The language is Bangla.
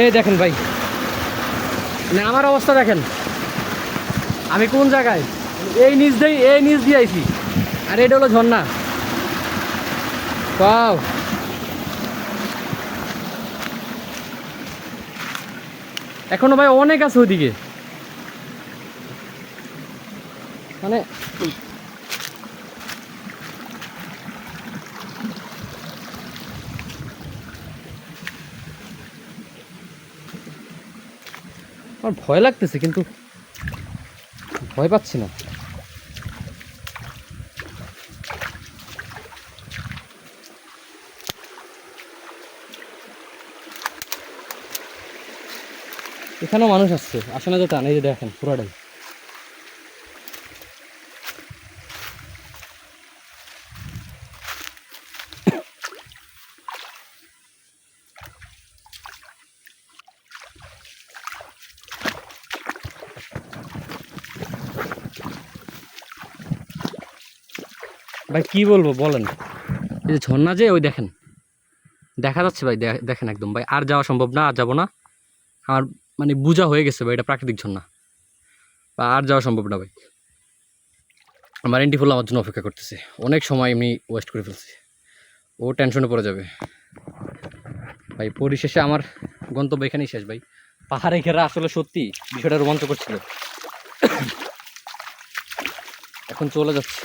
এই দেখেন ভাই। মানে আমার অবস্থা দেখেন। আমি কোন জায়গায়? এই নিচ দিয়ে, এই নিচ দিয়ে আইছি। আর এটা হলো ঝর্ণা। পাও এখনও ভাই অনেক আছে ওইদিকে। মানে আমার ভয় লাগতেছে, কিন্তু ভয় পাচ্ছি না। এখানেও মানুষ আসছে আসলে না যে এই যে দেখেন, পুরাটাই। ভাই, কি বলব, বলেন। এই যে ঝর্ণা যে, ওই দেখেন। দেখা যাচ্ছে ভাই দেখেন একদম ভাই, আর যাওয়া সম্ভব না, আর যাব না। আমার মানে বোঝা হয়ে গেছে ভাই, এটা প্রাকৃতিক ঝর্ণা। বা আর যাওয়া সম্ভব না ভাই। আমার এন্টি ফুল আমার জন্য অপেক্ষা করতেছে। অনেক সময় এমনি ওয়েস্ট করে ফেলছি। ও টেনশনে পড়ে যাবে। ভাই, পরিশেষে আমার গন্তব্য এখানেই শেষ ভাই। পাহাড়ে ঘেরা আসলে সত্যি বিষয়টা রোমাঞ্চ করছিল এখন চলে যাচ্ছে।